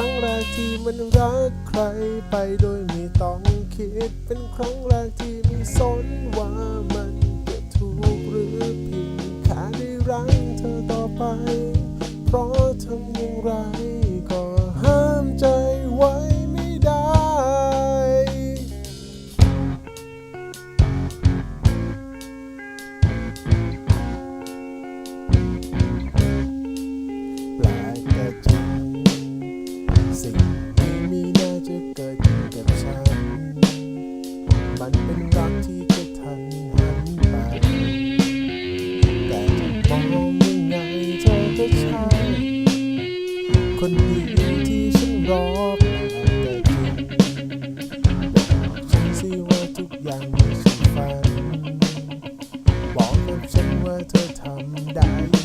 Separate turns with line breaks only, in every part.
รั้งแรกที่มันรักใครไปโดยไม่ต้องคิด เป็นครั้งแรกที่มีสนว่ามันจะถูกหรือผิดแค่ได้รักเธอต่อไป คนดีที่ฉันรอแต่จริงฉันสิว่าทุกอย่างไม่ใฝัน บอกกับฉันว่าเธอทำได้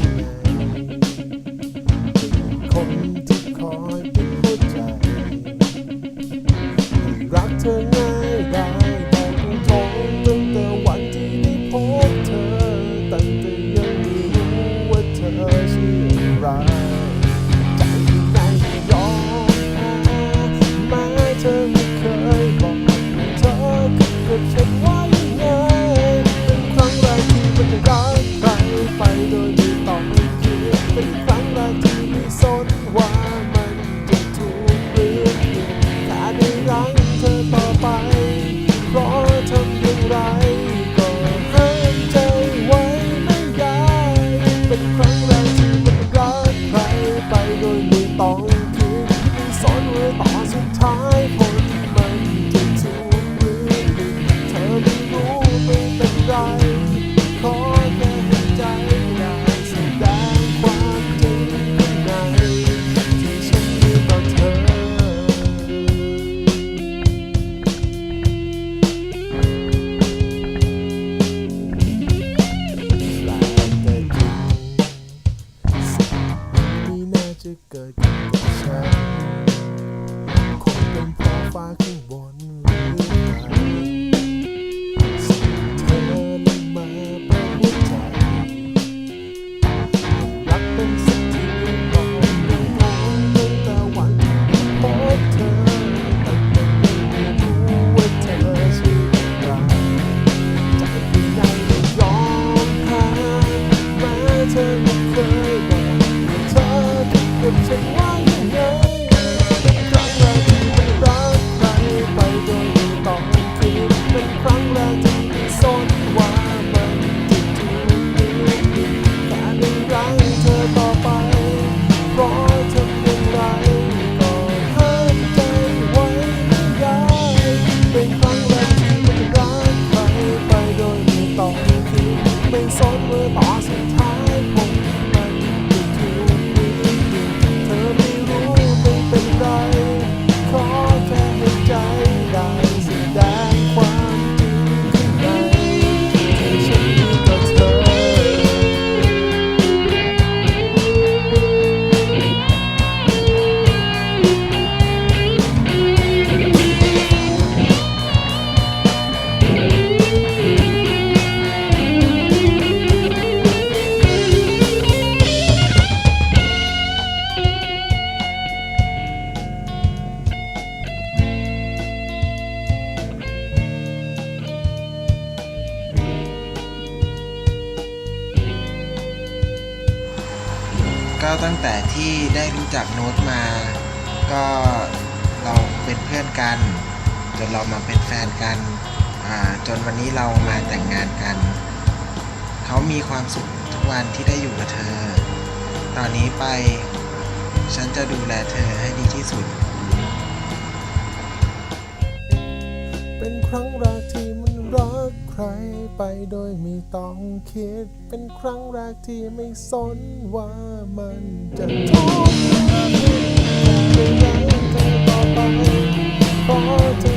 ฟ้าข้าบนส่งเธอลงมาเราะหัรักเป็นสักทีบอกเรื่องราวตั้งแต่นพบเธอแต่วันที่รู้ว่าเธอชื่ออะไรใจที่ใหญ่ยอมแพ้แม้เธอไม่เคย ก็ตั้งแต่ที่ได้รู้จัก
โน้ตมา ก็เราเป็นเพื่อนกัน จนเรามาเป็นแฟนกันจนวันนี้เรามาแต่งงานกัน เขามีความสุขทุกวันที่ได้อยู่กับเธอ ตอนนี้ไป ฉันจะดูแลเธอให้ดีที่สุด
เป็นครั้งแรกที่ ใครไปโดยไม่ต้องคิด เป็นครั้งแรกที่ไม่สนว่ามันจะทุกข์หนักแค่ไหนเธอต่อไปเพราะเธอ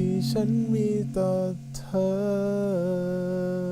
ที่ฉันมีต่อเธอ